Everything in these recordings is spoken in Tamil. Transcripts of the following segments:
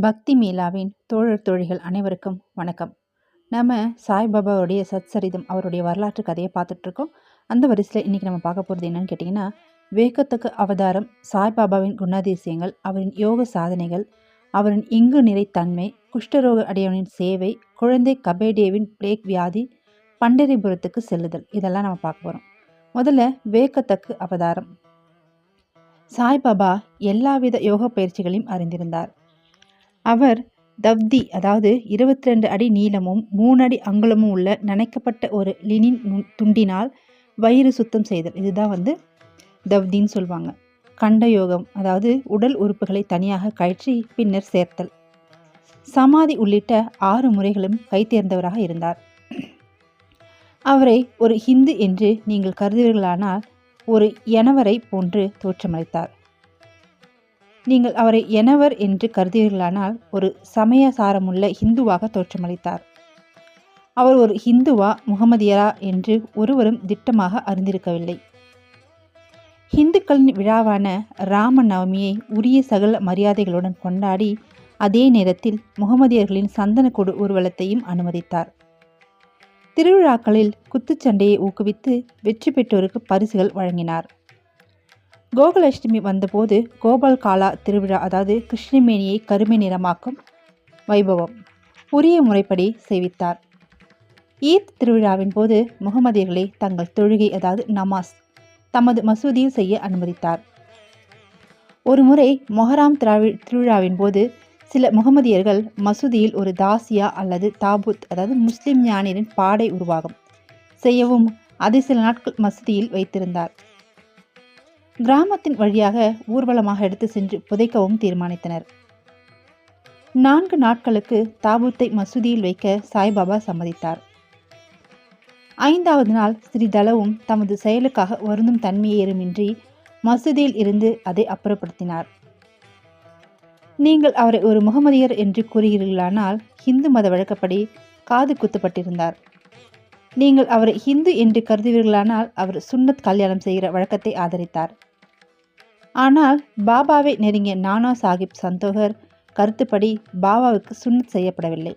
பக்தி மீலாவின் தோழர் தோழிகள் அனைவருக்கும் வணக்கம். நம்ம சாய்பாபாவுடைய சத்சரிதம் அவருடைய வரலாற்று கதையை பார்த்துட்ருக்கோம். அந்த வரிசையில் இன்றைக்கி நம்ம பார்க்க போகிறது என்னென்னு கேட்டிங்கன்னா வேகத்துக்கு அவதாரம் சாய்பாபாவின் குணாதிசயங்கள் அவரின் யோக சாதனைகள் அவரின் இங்கு நிறைத்தன்மை குஷ்டரோக அடையவனின் சேவை குழந்தை கபேடேவின் பிளேக் வியாதி பண்டரிபுரத்துக்கு செல்லுதல் இதெல்லாம் நம்ம பார்க்க போகிறோம் முதல்ல வேக்கத்தக்கு அவதாரம். சாய்பாபா எல்லாவித யோக பயிற்சிகளையும் அறிந்திருந்தார். அவர் தவ்தி அதாவது இருபத்தி ரெண்டு அடி நீளமும் மூணு அடி அங்குலமும் உள்ள நனைக்கப்பட்ட ஒரு லினின் துண்டினால் வயிறு சுத்தம் செய்தல். இதுதான் வந்து தவ்தின்னு சொல்லுவாங்க கண்ட யோகம் அதாவது உடல் உறுப்புகளை தனியாக கழற்றி பின்னர் சேர்த்தல். சமாதி உள்ளிட்ட ஆறு முறைகளும் கைத்தேர்ந்தவராக இருந்தார். அவரை ஒரு ஹிந்து என்று நீங்கள் கருதுவீர்களானால் ஒரு எனவரை போன்று தோற்றமளித்தார். நீங்கள் அவரை எனவர் என்று கருதுவீர்களானால் ஒரு சமய சாரமுள்ள ஹிந்துவாக தோற்றமளித்தார். அவர் ஒரு ஹிந்துவா முகமதியரா என்று ஒருவரும் திட்டமாக அறிந்திருக்கவில்லை. ஹிந்துக்களின் விழாவான ராம நவமியை உரிய சகல மரியாதைகளுடன் கொண்டாடி அதே நேரத்தில் முகமதியர்களின் சந்தனக்கூடு ஊர்வலத்தையும் அனுமதித்தார். திருவிழாக்களில் குத்துச்சண்டையை ஊக்குவித்து வெற்றி பெற்றோருக்கு பரிசுகள் வழங்கினார். கோகுலஷ்டமி வந்தபோது கோபால் காலா திருவிழா அதாவது கிருஷ்ணமேனியை கருமை நிறமாக்கும் வைபவம். உரிய முறைப்படி செய்வித்தார். ஈத் திருவிழாவின் போது முகமதியர்களை தங்கள் தொழுகை அதாவது நமாஸ் தமது மசூதியில் செய்ய அனுமதித்தார். ஒருமுறை மொஹராம் திராவி திருவிழாவின் போது சில முகமதியர்கள் மசூதியில் ஒரு தாசியா அல்லது தாபூத் அதாவது முஸ்லிம் ஞானியரின் பாடை உருவாகும் செய்யவும் அதை சில நாட்கள் மசூதியில் வைத்திருந்தார். கிராமத்தின் வழியாக ஊர்வலமாக எடுத்து சென்று புதைக்கவும் தீர்மானித்தனர். நான்கு நாட்களுக்கு தாபூத்தை மசூதியில் வைக்க சாய்பாபா சம்மதித்தார். ஐந்தாவது நாள் ஸ்ரீதளவும் தமது செயலுக்காக வருந்தும் தன்மையேறுமின்றி மசூதியில் இருந்து அதை அப்புறப்படுத்தினார். நீங்கள் அவரை ஒரு முகமதியர் என்று கூறுகிறீர்களானால் ஹிந்து மத வழக்கப்படி காது குத்தப்பட்டிருந்தார். நீங்கள் அவரை ஹிந்து என்று கருதுவீர்களானால் அவர் சுன்னத் கல்யாணம் செய்கிற வழக்கத்தை ஆதரித்தார். ஆனால் பாபாவை நெருங்கிய நானா சாஹிப் சந்தோகர் கருத்துப்படி பாபாவுக்கு சுண்ணத் செய்யப்படவில்லை.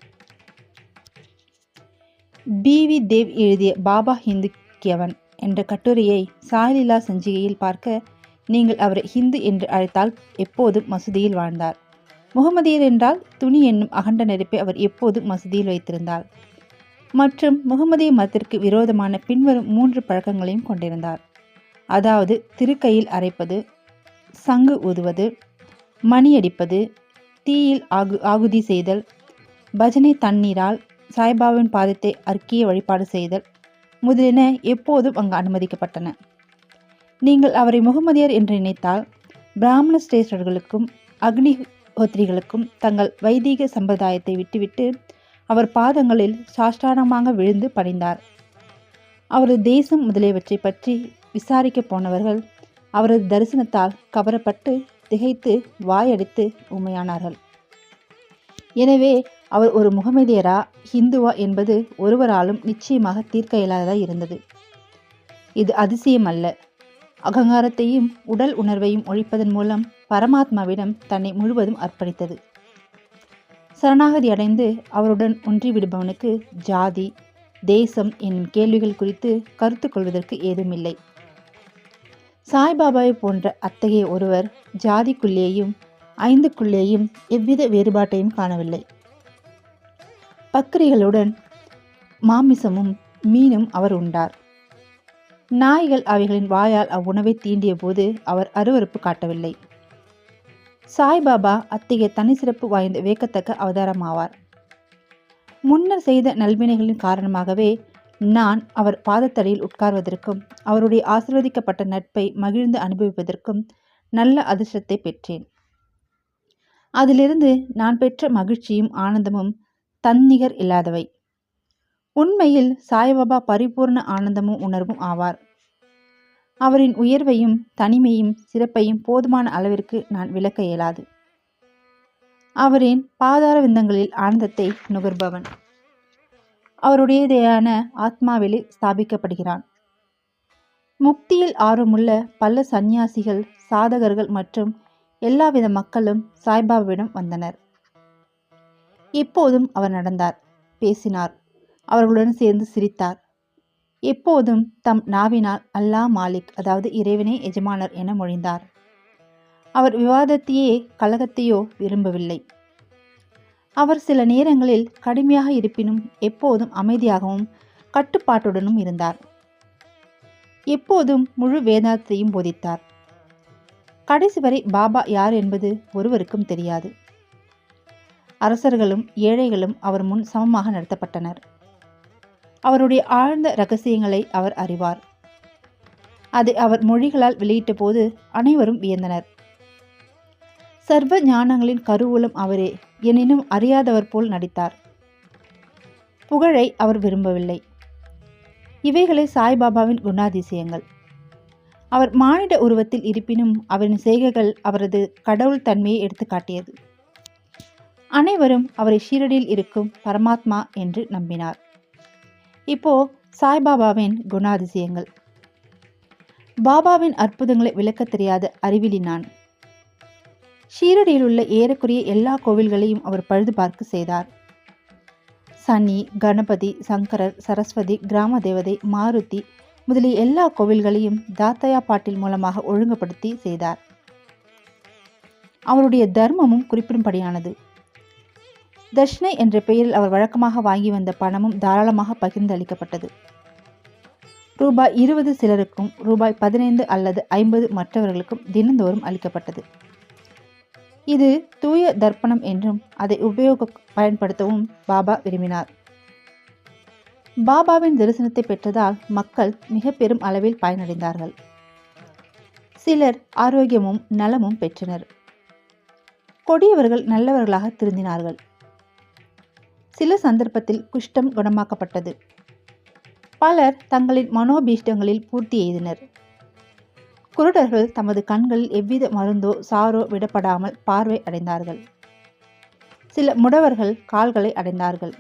பிவி தேவ் எழுதிய பாபா ஹிந்து கியவன் என்ற கட்டுரையை சாய்லீலா சஞ்சிகையில் பார்க்க நீங்கள் அவரை ஹிந்து என்று அழைத்தால் எப்போதும் மசூதியில் வாழ்ந்தார். முகமதியர் என்றால் துணி என்னும் அகண்ட நெருப்பை அவர் எப்போதும் மசூதியில் வைத்திருந்தார். மற்றும் முகமதிய மதத்திற்கு விரோதமான பின்வரும் மூன்று பழக்கங்களையும் கொண்டிருந்தார். அதாவது திருக்கையில் அரைப்பது சங்கு ஊதுவது மணியடிப்பது தீயில் ஆகு ஆகுதி செய்தல் பஜனை தண்ணீரால் சாய்பாபாவின் பாதத்தை அர்க்கிய வழிபாடு செய்தல் முதலின எப்போதும் அங்கு அனுமதிக்கப்பட்டன. நீங்கள் அவரை முகமதியர் என்று நினைத்தால் பிராமண சிரேஷ்டர்களுக்கும் அக்னிஹோத்திரிகளுக்கும் தங்கள் வைதீக சம்பிரதாயத்தை விட்டுவிட்டு அவர் பாதங்களில் சாஷ்டானமாக விழுந்து பணிந்தார். அவரது தேசம் முதலியவற்றை பற்றி விசாரிக்கப் போனவர்கள் அவரது தரிசனத்தால் கவரப்பட்டு திகைத்து வாயடித்து உண்மையானார்கள் எனவே அவர் ஒரு முகமதியரா? ஹிந்துவா என்பது ஒருவராலும் நிச்சயமாக தீர்க்க இயலாததாக இருந்தது. இது அதிசயம் அல்ல அகங்காரத்தையும் உடல் உணர்வையும் ஒழிப்பதன் மூலம் பரமாத்மாவிடம் தன்னை முழுவதும் அர்ப்பணித்தது. சரணாகதி அடைந்து அவருடன் ஒன்றிவிடுபவனுக்கு ஜாதி தேசம் என்னும் கேள்விகள் குறித்து கருத்து கொள்வதற்கு ஏதுமில்லை. சாய்பாபாவை போன்ற அத்தகைய ஒருவர் ஜாதிக்குள்ளேயும் ஐந்துக்குள்ளேயும் எவ்வித வேறுபாட்டையும் காணவில்லை. பக்ரிகளுடன் மாமிசமும் மீனும் அவர் உண்டார். நாய்கள் அவைகளின் வாயால் அவ்வுணவை தீண்டிய போது அவர் அருவருப்பு காட்டவில்லை. சாய்பாபா அத்தகைய தனி சிறப்பு வாய்ந்த வியக்கத்தக்க அவதாரமாவார். முன்னர் செய்த நல்வினைகளின் காரணமாகவே நான் அவர் பாதத்தடியில் உட்கார்வதற்கும் அவருடைய ஆசிர்வதிக்கப்பட்ட நட்பை மகிழ்ந்து அனுபவிப்பதற்கும் நல்ல அதிர்ஷ்டத்தை பெற்றேன். அதிலிருந்து நான் பெற்ற மகிழ்ச்சியும் ஆனந்தமும் தன்னிகர் இல்லாதவை. உண்மையில் சாய்பாபா பரிபூர்ண ஆனந்தமும் உணர்வும் ஆவார். அவரின் உயர்வையும் தனிமையும் சிறப்பையும் போதுமான அளவிற்கு நான் விளக்க இயலாது. அவரின் பாதார விந்தங்களில் ஆனந்தத்தை நுகர்பவன். அவருடையதேயான ஆத்மாவிலே ஸ்தாபிக்கப்படுகிறான். முக்தியில் ஆர்வமுள்ள பல சந்நியாசிகள் சாதகர்கள் மற்றும் எல்லாவித மக்களும் சாய்பாபாவிடம் வந்தனர். எப்போதும் அவர் நடந்தார் பேசினார் அவர்களுடன் சேர்ந்து சிரித்தார். எப்போதும் தம் நாவினால் அல்லா மாலிக் அதாவது இறைவனே எஜமானர் என மொழிந்தார். அவர் விவாதத்தையே கலகத்தையோ விரும்பவில்லை. அவர் சில நேரங்களில் கடுமையாக இருப்பினும் எப்போதும் அமைதியாகவும் கட்டுப்பாட்டுடனும் இருந்தார். எப்போதும் முழு வேதாந்தத்தையும் போதித்தார். கடைசி வரை பாபா யார் என்பது ஒருவருக்கும் தெரியாது. அரசர்களும் ஏழைகளும் அவர் முன் சமமாக நடத்தப்பட்டனர். அவருடைய ஆழ்ந்த ரகசியங்களை அவர் அறிவார். அதை அவர் மொழிகளால் வெளியிட்ட போது அனைவரும் வியந்தனர். சர்வ ஞானங்களின் கருவூலம் அவரே எனினும் அறியாதவர் போல் நடித்தார். புகழை அவர் விரும்பவில்லை. இவைகளே சாய்பாபாவின் குணாதிசயங்கள். அவர் மானிட உருவத்தில் இருப்பினும் அவரின் செய்கைகள் அவரது கடவுள் தன்மையை எடுத்துக்காட்டியது அனைவரும் அவரை ஷீரடியில் இருக்கும் பரமாத்மா என்று நம்பினார். இப்போ சாய்பாபாவின் குணாதிசயங்கள். பாபாவின் அற்புதங்களை விளக்க தெரியாத அறிவிலி நான் ஷீரடியில் உள்ள ஏறக்குறைய எல்லா கோவில்களையும் அவர் பழுது பார்க்க செய்தார். சனி கணபதி சங்கரர் சரஸ்வதி கிராம தேவதை மாருதி முதலிய எல்லா கோவில்களையும் தாத்தையா பாட்டில் மூலமாக ஒழுங்குபடுத்தி செய்தார். அவருடைய தர்மமும் குறிப்பிடும்படியானது. தர்ஷனை என்ற பெயரில் அவர் வழக்கமாக வாங்கி வந்த பணமும் தாராளமாக பகிர்ந்து அளிக்கப்பட்டது ரூபாய் இருபது சிலருக்கும் ரூபாய் பதினைந்து அல்லது ஐம்பது மற்றவர்களுக்கும் தினந்தோறும் அளிக்கப்பட்டது. இது தூய தர்ப்பணம் என்றும் அதை உபயோக பயன்படுத்தவும் பாபா விரும்பினார். பாபாவின் தரிசனத்தை பெற்றதால் மக்கள் மிக பெரும் அளவில் பயனடைந்தார்கள். சிலர் ஆரோக்கியமும் நலமும் பெற்றனர். கொடியவர்கள் நல்லவர்களாக திருந்தினார்கள். சில சந்தர்ப்பத்தில் குஷ்டம் குணமாக்கப்பட்டது. பலர் தங்களின் மனோபீஷ்டங்களில் பூர்த்தி எய்தினர். குருடர்கள் தமது கண்களில் எவ்வித மருந்தோ சாரோ விடப்படாமல் பார்வை அடைந்தார்கள். சில முடவர்கள் கால்களை அடைந்தார்கள்.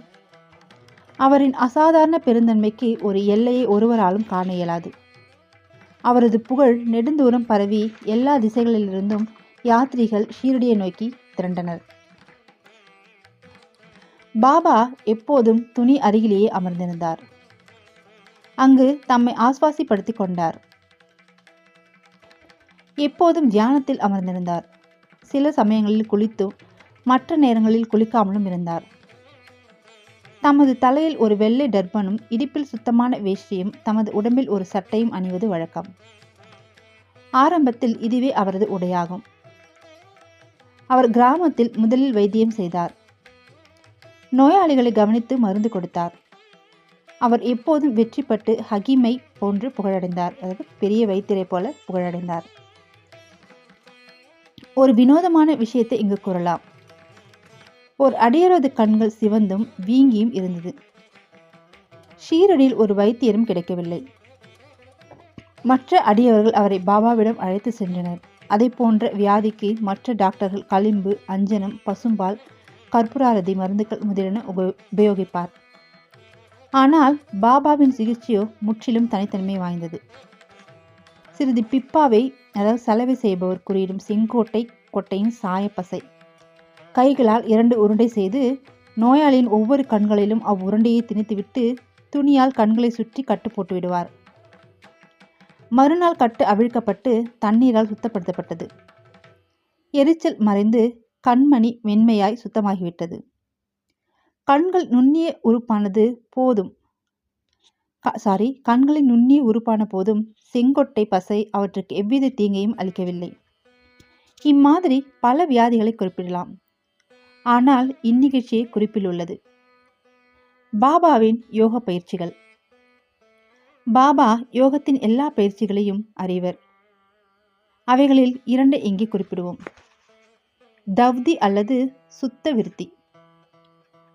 அவரின் அசாதாரண பெருந்தன்மைக்கு ஒரு எல்லையை ஒருவராலும் காண இயலாது. அவரது புகழ் நெடுந்தூரம் பரவி எல்லா திசைகளிலிருந்தும் யாத்ரிகள் ஷீரடியை நோக்கி திரண்டனர். பாபா எப்போதும் துணி அருகிலேயே அமர்ந்திருந்தார். அங்கு தம்மை ஆஸ்வாசிப்படுத்திக் கொண்டார். எப்போதும் தியானத்தில் அமர்ந்திருந்தார். சில சமயங்களில் குளித்தும் மற்ற நேரங்களில் குளிக்காமலும் இருந்தார். தமது தலையில் ஒரு வெள்ளை டர்பனும் இடுப்பில் சுத்தமான வேஷ்டியும் தமது உடம்பில் ஒரு சட்டையும் அணிவது வழக்கம். ஆரம்பத்தில் இதுவே அவரது உடையாகும். அவர் கிராமத்தில் முதலில் வைத்தியம் செய்தார். நோயாளிகளை கவனித்து மருந்து கொடுத்தார். அவர் எப்போதும் வெற்றி பட்டு ஹகிமை போன்று புகழடைந்தார். அதாவது பெரிய வைத்தியரை போல புகழடைந்தார். ஒரு வினோதமான விஷயத்தை இங்கு கூறலாம். ஒரு அடியரது கண்கள் சிவந்தும் வீங்கியும் இருந்தது. ஷீரடியில் ஒரு வைத்தியரும் கிடைக்கவில்லை. மற்ற அடியவர்கள் அவரை பாபாவிடம் அழைத்து சென்றனர். அதை போன்ற வியாதிக்கு மற்ற டாக்டர்கள் களிம்பு அஞ்சனம் பசும்பால் கற்பூராரதி மருந்துகள் முதலென உப- உபயோகிப்பார். ஆனால் பாபாவின் சிகிச்சையோ முற்றிலும் தனித்தன்மை வாய்ந்தது. சிறிது பிப்பாவை அதாவது சலவை செய்பவர் குறியிடும் செங்கோட்டை கொட்டையின் சாயப்பசை. கைகளால் இரண்டு உருண்டை செய்து நோயாளியின் ஒவ்வொரு கண்களிலும் அவ்வுருண்டையை திணித்துவிட்டு துணியால் கண்களை சுற்றி கட்டு போட்டு விடுவார். மறுநாள் கட்டு அவிழ்க்கப்பட்டு தண்ணீரால் சுத்தப்படுத்தப்பட்டது. எரிச்சல் மறைந்து கண்மணி மென்மையாய் சுத்தமாகிவிட்டது. கண்கள் நுண்ணிய உறுப்பானது போதும். சாரி கண்களின் நுண்ணிய உறுப்பான போதும் செங்கொட்டை பசை அவற்றுக்கு எவ்வித தீங்கையும் அளிக்கவில்லை. இம்மாதிரி பல வியாதிகளை குறிப்பிடலாம். ஆனால் இந்நிகழ்ச்சியை குறிப்பில் உள்ளது. பாபாவின் யோக பயிற்சிகள். பாபா யோகத்தின் எல்லா பயிற்சிகளையும் அறிவர். அவைகளில் இரண்டு இங்கே குறிப்பிடுவோம். தவ்தி அல்லது சுத்த விருத்தி.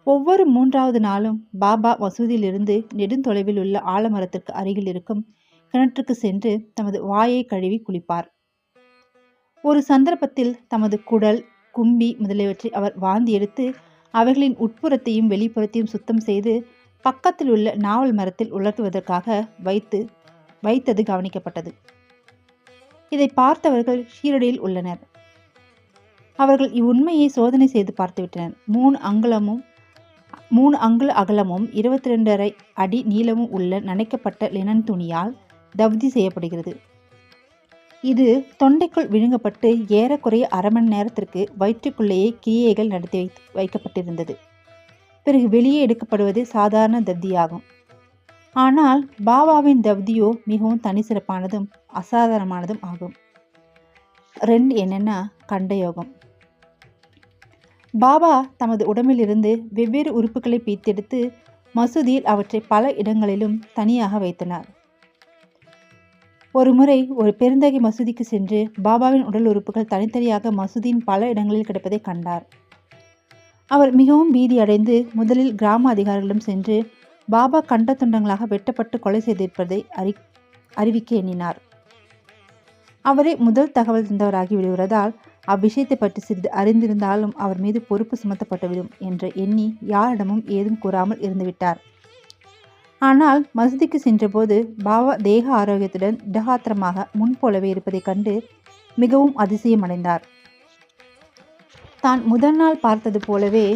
ஒவ்வொரு மூன்றாவது நாளும் பாபா மசூதியிலிருந்து நெடுந்தொலைவில் உள்ள ஆலமரத்திற்கு அருகில் இருக்கும் கிணற்றுக்கு சென்று தமது வாயை கழுவி குளிப்பார். ஒரு சந்தர்ப்பத்தில் தமது குடல் கும்பி முதலியவற்றை அவர் வாந்தி எடுத்து அவைகளின் உட்புறத்தையும் வெளிப்புறத்தையும் சுத்தம் செய்து பக்கத்தில் உள்ள நாவல் மரத்தில் உலர்த்துவதற்காக வைத்து வைத்தது கவனிக்கப்பட்டது. இதை பார்த்தவர்கள் ஷீரடியில் உள்ளனர். அவர்கள் இவ்வுண்மையை சோதனை செய்து பார்த்துவிட்டனர். மூணு அங்குலமும் மூணு அங்குல அகலமும் இருபத்தி ரெண்டரை அடி நீளமும் உள்ள நனைக்கப்பட்ட லினன் துணியால் தவ்தி செய்யப்படுகிறது. இது தொண்டைக்குள் விழுங்கப்பட்டு ஏறக்குறைய அரை மணி நேரத்திற்கு வயிற்றுக்குள்ளேயே கிரியைகள் நடத்தி வை வைக்கப்பட்டிருந்தது. பிறகு வெளியே எடுக்கப்படுவது சாதாரண தப்தியாகும் ஆனால் பாபாவின் தவ்தியோ மிகவும் தனிச்சிறப்பானதும் அசாதாரணமானதும் ஆகும். ரெண்டு என்னென்னா கண்டயோகம். பாபா தமது உடம்பிலிருந்து வெவ்வேறு உறுப்புகளை பீத்தெடுத்து மசூதியில் அவற்றை பல இடங்களிலும் தனியாக வைத்தனர். ஒருமுறை ஒரு பெருந்தகை மசூதிக்கு சென்று பாபாவின் உடல் உறுப்புகள் தனித்தனியாக மசூதியின் பல இடங்களில் கிடப்பதை கண்டார். அவர் மிகவும் பீதி அடைந்து முதலில் கிராம அதிகாரிகளிடம் சென்று பாபா கண்ட துண்டங்களாக வெட்டப்பட்டு கொலை செய்திருப்பதை அறி அறிவிக்க எண்ணினார். அவரே முதல் தகவல் தந்தவராகி விடுவதால் அவ்விஷயத்தை பற்றி சிறிது அறிந்திருந்தாலும் அவர் மீது பொறுப்பு சுமத்தப்பட்டுவிடும் என்று எண்ணி யாரிடமும் ஏதும் கூறாமல் இருந்துவிட்டார். ஆனால் மசூதிக்கு சென்றபோது பாபா தேக ஆரோக்கியத்துடன் திடகாத்திரமாக முன்போலவே இருப்பதைக் கண்டு மிகவும் அதிசயமடைந்தார். தான் முதல் நாள் பார்த்தது போலவே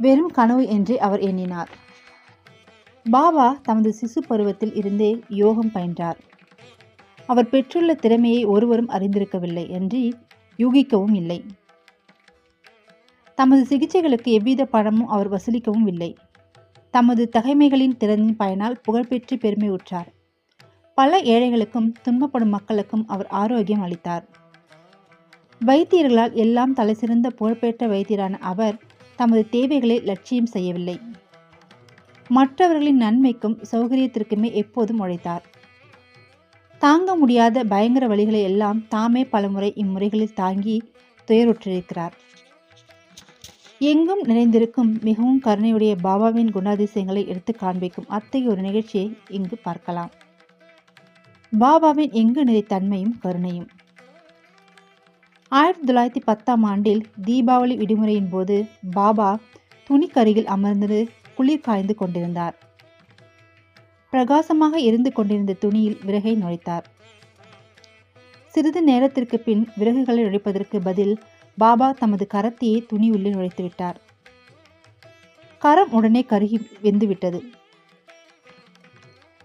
வெறும் கனவு என்று அவர் எண்ணினார். பாபா தமது சிசு பருவத்தில் இருந்தே யோகம் பயின்றார். அவர் பெற்றுள்ள திறமையை ஒருவரும் அறிந்திருக்கவில்லை என்று யூகிக்கவும் இல்லை. தமது சிகிச்சைகளுக்கு எவ்வித பணமும் அவர் வசூலிக்கவும் இல்லை. தமது தகைமைகளின் திறனின் பயனால் புகழ்பெற்று பெருமை உற்றார். பல ஏழைகளுக்கும் துன்பப்படும் மக்களுக்கும் அவர் ஆரோக்கியம் அளித்தார். வைத்தியர்களால் எல்லாம் தலைசிறந்த புகழ்பெற்ற வைத்தியரான அவர் தமது தேவைகளை லட்சியம் செய்யவில்லை. மற்றவர்களின் நன்மைக்கும் சௌகரியத்திற்குமே எப்போதும் உழைத்தார். தாங்க முடியாத பயங்கர வழிகளை எல்லாம் தாமே பலமுறை இம்முறைகளில் தாங்கி துயருற்றிருக்கிறார். எங்கும் நிறைந்திருக்கும் மிகவும் கருணையுடைய பாபாவின் குணாதிசயங்களை எடுத்து காண்பிக்கும் அத்தகைய ஒரு நிகழ்ச்சியை இங்கு பார்க்கலாம். பாபாவின் எங்கு நிறை தன்மையும் கருணையும். ஆயிரத்தி தொள்ளாயிரத்தி பத்தாம் ஆண்டில் தீபாவளி விடுமுறையின் போது பாபா துணிக்கருகில் அமர்ந்து குளிர் காய்ந்து கொண்டிருந்தார். பிரகாசமாக இருந்து கொண்டிருந்த துணியில் விறகை நுழைத்தார். சிறிது நேரத்திற்கு பின் விறகுகளை நுழைப்பதற்கு பதில் பாபா தமது கரத்தையே துணி உள்ளே நுழைத்து விட்டார். கரம் உடனே கருகி வெந்துவிட்டது.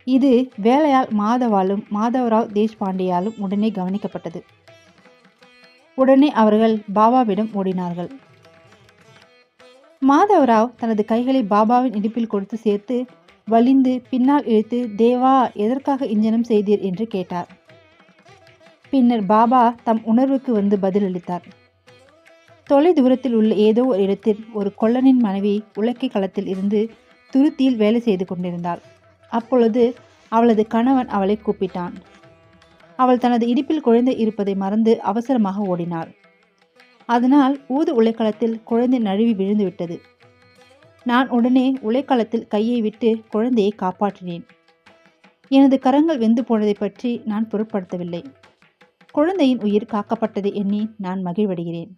இது வேலையால் மாதவாலும் மாதவராவ் தேஷ்பாண்டியாலும் உடனே கவனிக்கப்பட்டது. உடனே அவர்கள் பாபாவிடம் ஓடினார்கள். மாதவராவ் தனது கைகளை பாபாவின் இடுப்பில் கொடுத்து சேர்த்து வலிந்து பின்னால் இழுத்து தேவா எதற்காக இஞ்சனம் செய்தீர்? என்று கேட்டார். பின்னர் பாபா தம் உணர்வுக்கு வந்து பதிலளித்தார் தொலை தூரத்தில் உள்ள ஏதோ ஒரு இடத்தில் ஒரு கொல்லனின் மனைவி உலக்கை களத்தில் இருந்து துருத்தியில் வேலை செய்து கொண்டிருந்தாள். அப்பொழுது அவளது கணவன் அவளை கூப்பிட்டான். அவள் தனது இடுப்பில் குழந்தை இருப்பதை மறந்து அவசரமாக ஓடினாள். அதனால் ஊது உலைக்களத்தில் குழந்தை நழுவி விழுந்து விட்டது. நான் உடனே உலைக்களத்தில் கையை விட்டு குழந்தையை காப்பாற்றினேன். எனது கரங்கள் வெந்து போனதை பற்றி நான் பொருட்படுத்தவில்லை. குழந்தையின் உயிர் காக்கப்பட்டதை எண்ணி நான் மகிழ்வடைகிறேன்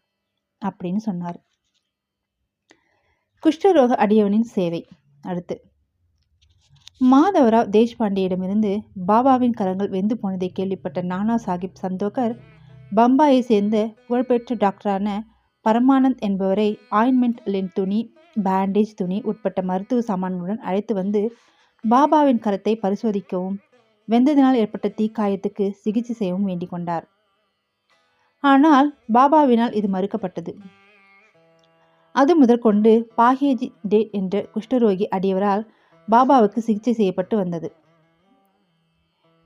அப்படின்னு சொன்னார். குஷ்டரோக அடியவனின் சேவை. அடுத்து மாதவராவ் தேஷ்பாண்டியிடமிருந்து பாபாவின் கரங்கள் வெந்து போனதை கேள்விப்பட்ட நானா சாஹிப் சந்தோகர் பம்பாயை சேர்ந்த புகழ்பெற்ற டாக்டரான பரமானந்த் என்பவரை ஆயின்மெண்ட் லென் துணி பேண்டேஜ் துணி உட்பட்ட மருத்துவ சாமான்களுடன் அழைத்து வந்து பாபாவின் கரத்தை பரிசோதிக்கவும் வெந்ததினால் ஏற்பட்ட தீக்காயத்துக்கு சிகிச்சை செய்யவும் வேண்டிக் கொண்டார். ஆனால் பாபாவினால் இது மறுக்கப்பட்டது. அது முதற்கொண்டு பாகேஜி டே என்ற குஷ்டரோகி அடியவரால் பாபாவுக்கு சிகிச்சை செய்யப்பட்டு வந்தது.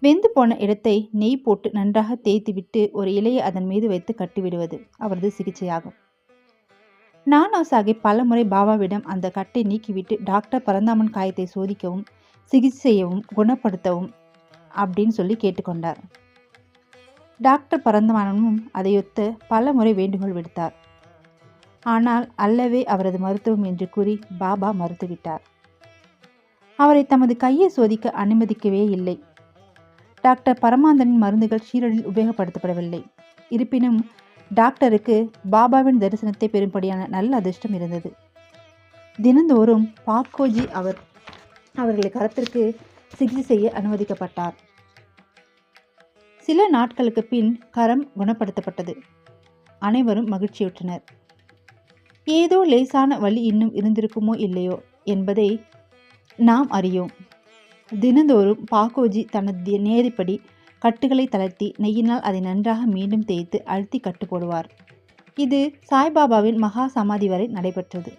வெந்து போன இடத்தை நெய் போட்டு நன்றாக தேய்த்துவிட்டு ஒரு இலையை அதன் மீது வைத்து கட்டிவிடுவது அவரது சிகிச்சையாகும். நானா சாஹிப் பலமுறை பாபாவிடம் அந்த கட்டை நீக்கிவிட்டு டாக்டர் பரந்தாமன் காயத்தை சோதிக்கவும் சிகிச்சை செய்யவும் குணப்படுத்தவும் அப்படின்னு சொல்லி கேட்டுக்கொண்டார். டாக்டர் பரந்தாமனும் அதையொத்த பல முறை வேண்டுகோள் விடுத்தார். ஆனால் அல்லவே அவரது மருத்துவம் என்று கூறி பாபா மறுத்துவிட்டார். அவரை தமது கையை சோதிக்க அனுமதிக்கவே இல்லை. டாக்டர் பரமாந்தனின் மருந்துகள் ஷீரடில் உபயோகப்படுத்தப்படவில்லை. இருப்பினும் டாக்டருக்கு பாபாவின் தரிசனத்தை பெறும்படியான நல்ல அதிர்ஷ்டம் இருந்தது. தினந்தோறும் பாப்கோஜி அவர் அவர்களை கரத்திற்கு சிகிச்சை செய்ய அனுமதிக்கப்பட்டார். சில நாட்களுக்கு பின் கரம் குணப்படுத்தப்பட்டது. அனைவரும் மகிழ்ச்சியுற்றனர். ஏதோ லேசான வலி இன்னும் இருந்திருக்குமோ இல்லையோ என்பதை நாம் அறியோம். தினந்தோறும் பாக்கோஜி தனது நேரிப்படி கட்டுகளை தளர்த்தி நெய்யினால் அதை நன்றாக மீண்டும் தேய்த்து அழுத்தி கட்டு போடுவார். இது சாய்பாபாவின் மகா சமாதி வரை நடைபெற்றது.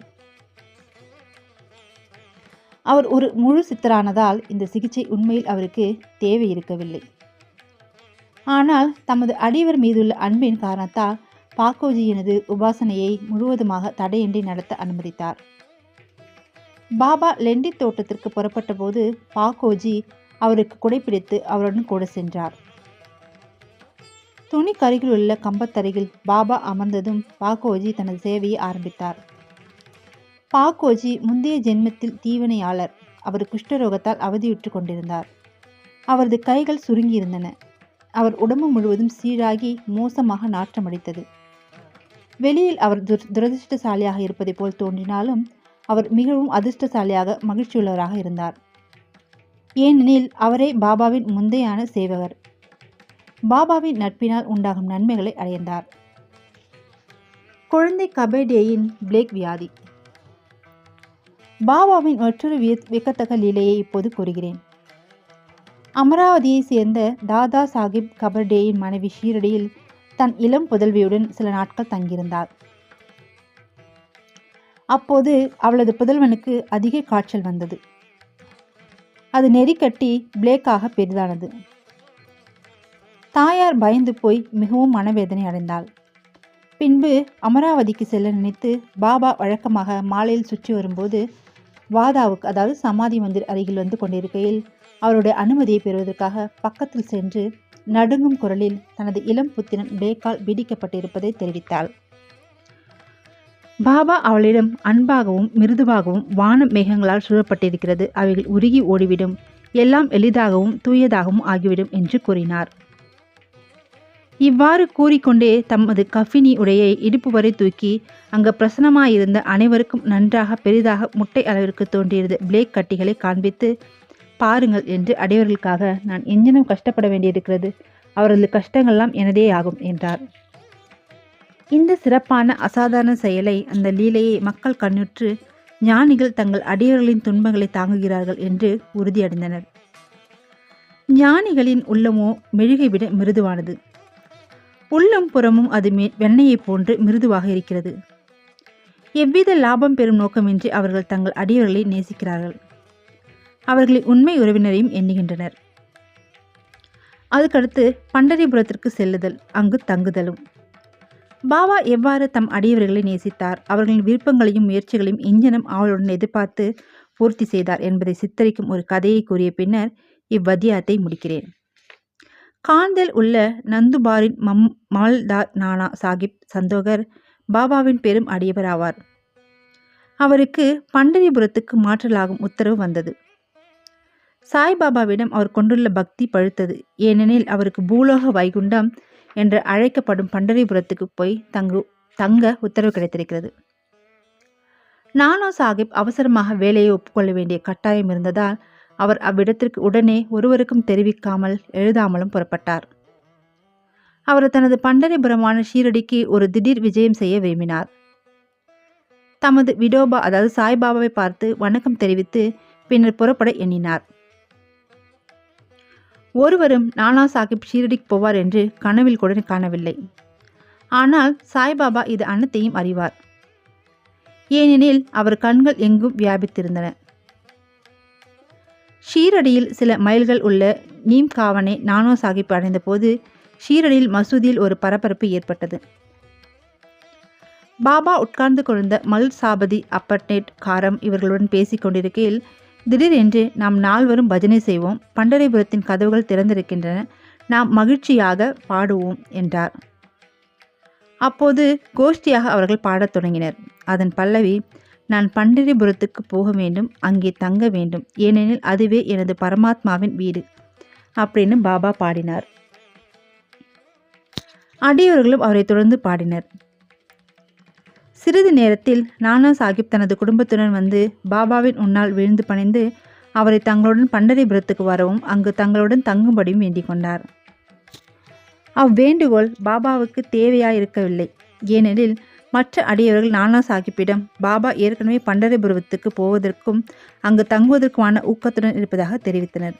அவர் ஒரு முழு சித்தரானதால் இந்த சிகிச்சை உண்மையில் அவருக்கு தேவை இருக்கவில்லை. ஆனால் தமது அடியவர் மீதுள்ள அன்பின் காரணத்தால் பாக்கோஜியினது உபாசனையை முழுவதுமாக தடையின்றி நடத்த அனுமதித்தார். பாபா லெண்டி தோட்டத்திற்கு புறப்பட்ட போது பாக்கோஜி அவருக்கு குடைப்பிடித்து அவருடன் கூட சென்றார். துணிக்கருகில் உள்ள கம்பத்தருகில் பாபா அமர்ந்ததும் பாக்கோஜி தனது சேவையை ஆரம்பித்தார். பாக்கோஜி முந்தைய ஜென்மத்தில் தீவனையாளர். அவர் குஷ்டரோகத்தால் அவதியுற்று கொண்டிருந்தார். அவரது கைகள் சுருங்கியிருந்தன. அவர் உடம்பு முழுவதும் சீராகி மோசமாக நாற்றமடித்தது வெளியில் அவர் துர் துரதிருஷ்டசாலியாக இருப்பதை போல் தோன்றினாலும் அவர் மிகவும் அதிர்ஷ்டசாலியாக மகிழ்ச்சியுள்ளவராக இருந்தார். ஏனெனில் அவரே பாபாவின் முந்தையான சேவகர். பாபாவின் நட்பினால் உண்டாகும் நன்மைகளை அடைந்தார் குழந்தை கபேடேயின் பிளேக் வியாதி. பாபாவின் மற்றொரு வியக்கத்தக்க லீலையை இப்போது கூறுகிறேன். அமராவதியை சேர்ந்த தாதா சாஹிப் கபர்டேயின் மனைவி ஷீரடியில் தன் இளம் புதல்வியுடன் சில நாட்கள் தங்கியிருந்தார். அப்போது அவளது புதல்வனுக்கு அதிக காய்ச்சல் வந்தது. அது நெறிக்கட்டி பிளேக்காக பெரிதானது. தாயார் பயந்து போய் மிகவும் மனவேதனை அடைந்தாள். பின்பு அமராவதிக்கு செல்ல நினைத்து பாபா வழக்கமாக மாலையில் சுற்றி வரும்போது வாதாவுக்கு அதாவது சமாதி மந்திர் அருகில் வந்து கொண்டிருக்கையில் அவருடைய அனுமதியை பெறுவதற்காக பக்கத்தில் சென்று நடுங்கும் குரலில் தனது இளம் புத்திரன் பேக்கால் பிடிக்கப்பட்டிருப்பதை தெரிவித்தாள். பாபா அவளிடம் அன்பாகவும் மிருதுவாகவும் வான மேகங்களால் சூழப்பட்டிருக்கிறது. அவைகள் உருகி ஓடிவிடும். எல்லாம் எளிதாகவும் தூயதாகவும் ஆகிவிடும் என்று கூறினார். இவ்வாறு கூறிக்கொண்டே தமது கஃபினி உடையை இடுப்பு வரை தூக்கி அங்கு பிரசனமாயிருந்த அனைவருக்கும் நன்றாக பெரிதாக முட்டை அளவிற்கு தோன்றியது பிளேக் கட்டிகளை காண்பித்து பாருங்கள் என்று அடையவர்களுக்காக நான் எஞ்சினும் கஷ்டப்பட வேண்டியிருக்கிறது. அவரது கஷ்டங்கள்லாம் எனதே ஆகும் என்றார். இந்த சிறப்பான அசாதாரண செயலை அந்த லீலையை மக்கள் கண்ணுற்று ஞானிகள் தங்கள் அடியவர்களின் துன்பங்களை தாங்குகிறார்கள் என்று உறுதியடைந்தனர். ஞானிகளின் உள்ளமோ மெழுகை விட மிருதுவானது. உள்ளம் புறமும் அது மே வெண்ணையைப் போன்று மிருதுவாக இருக்கிறது. எவ்வித லாபம் பெறும் நோக்கமின்றி அவர்கள் தங்கள் அடியவர்களை நேசிக்கிறார்கள். அவர்களை உண்மை உறவினரையும் எண்ணுகின்றனர். அதுக்கடுத்து பண்டரிபுரத்திற்கு செல்லுதல் அங்கு தங்குதலும். பாபா எவ்வாறு தம் அடியவர்களை நேசித்தார்? அவர்களின் விருப்பங்களையும் முயற்சிகளையும் இஞ்சனம் அவளுடன் எதிர்பார்த்து பூர்த்தி செய்தார் என்பதை சித்தரிக்கும் ஒரு கதையை கூறிய பின்னர் இவ்வத்தியாத்தை முடிக்கிறேன். காந்தல் உள்ள நந்துபாரின் மம் மால்தார் நானா சாஹிப் சந்தோகர் பாபாவின் பெரும் அடியவர் ஆவார். அவருக்கு பண்டரிபுரத்துக்கு மாற்றலாகும் உத்தரவு வந்தது. சாய்பாபாவிடம் அவர் கொண்டுள்ள பக்தி பழுத்தது. ஏனெனில் அவருக்கு பூலோக வைகுண்டம் என்று அழைக்கப்படும் பண்டரிபுரத்துக்கு போய் தங்கு தங்க உத்தரவு கிடைத்திருக்கிறது. நானோ சாஹிப் அவசரமாக வேலையை ஒப்புக்கொள்ள வேண்டிய கட்டாயம் இருந்ததால் அவர் அவ்விடத்திற்கு உடனே ஒருவருக்கும் தெரிவிக்காமல் எழுதாமலும் புறப்பட்டார். அவர் தனது பண்டரிபுரமான ஷீரடிக்கு ஒரு திடீர் விஜயம் செய்ய விரும்பினார். தமது விடோபா அதாவது சாய்பாபாவை பார்த்து வணக்கம் தெரிவித்து பின்னர் புறப்பட எண்ணினார். ஒருவரும் நானா சாஹிப் ஷீரடிக்கு போவார் என்று கனவில் கூட காணவில்லை. ஆனால் சாய்பாபா இது அனைத்தையும் அறிவார். ஏனெனில் அவர் கண்கள் எங்கும் வியாபித்திருந்தன. ஷீரடியில் சில மைல்கள் உள்ள நீம் காவனை நானோ சாஹிப் அடைந்தபோது ஷீரடியில் மசூதியில் ஒரு பரபரப்பு ஏற்பட்டது. பாபா உட்கார்ந்து கொண்டிருந்த மல் சாபதி அப்பட்னேட் காரம் இவர்களுடன் பேசிக் கொண்டிருக்கையில் திடீரென்று நாம் நால்வரும் பஜனை செய்வோம். பண்டரிபுரத்தின் கதவுகள் திறந்திருக்கின்றன. நாம் மகிழ்ச்சியாக பாடுவோம் என்றார். அப்போது கோஷ்டியாக அவர்கள் பாடத் தொடங்கினர். அதன் பல்லவி நான் பண்டரிபுரத்துக்கு போக வேண்டும் அங்கே தங்க வேண்டும். ஏனெனில் அதுவே எனது பரமாத்மாவின் வீடு அப்படின்னு பாபா பாடினார். அடியவர்களும் அவரை தொடர்ந்து பாடினர். சிறிது நேரத்தில் நானா சாஹிப் தனது குடும்பத்துடன் வந்து பாபாவின் உன்னால் விழுந்து பணிந்து அவரை தங்களுடன் பண்டரிபுரத்துக்கு வரவும் அங்கு தங்களுடன் தங்கும்படியும் வேண்டிக் கொண்டார். அவ்வேண்டுகோள் பாபாவுக்கு தேவையாயிருக்கவில்லை. ஏனெனில் மற்ற அடியவர்கள் நானா சாஹிப்பிடம் பாபா ஏற்கனவே பண்டரிபுரத்துக்கு போவதற்கும் அங்கு தங்குவதற்குமான ஊக்கத்துடன் இருப்பதாக தெரிவித்தனர்.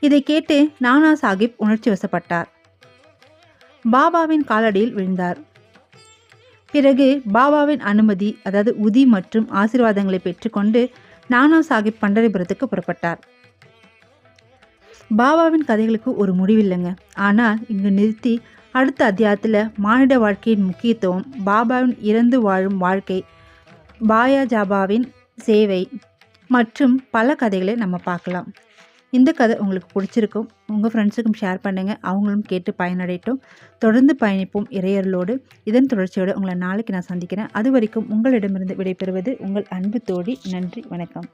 இதை கேட்டு நானா சாஹிப் உணர்ச்சி வசப்பட்டார். பாபாவின் காலடியில் விழுந்தார். பிறகு பாபாவின் அனுமதி அதாவது உதி மற்றும் ஆசீர்வாதங்களை பெற்றுக்கொண்டு நானா சாஹிப் பண்டரிபுரத்துக்கு புறப்பட்டார். பாபாவின் கதைகளுக்கு ஒரு முடிவில்லைங்க. ஆனால் இங்கு நிறுத்தி அடுத்த அத்தியாயத்தில் மானிட வாழ்க்கையின் முக்கியத்துவம் பாபாவின் இறந்து வாழும் வாழ்க்கை பாயா ஜாபாவின் சேவை மற்றும் பல கதைகளை நம்ம பார்க்கலாம். இந்த கதை உங்களுக்கு பிடிச்சிருக்கும் உங்கள் ஃப்ரெண்ட்ஸுக்கும் ஷேர் பண்ணுங்கள் அவங்களும் கேட்டு பயனடையட்டும். தொடர்ந்து பயணிப்போம் இறையர்களோடு இதன் தொடர்ச்சியோடு உங்களை நாளைக்கு நான் சந்திக்கிறேன். அது வரைக்கும் உங்களிடமிருந்து விடைபெறுவது உங்கள் அன்பு தோழி. நன்றி வணக்கம்.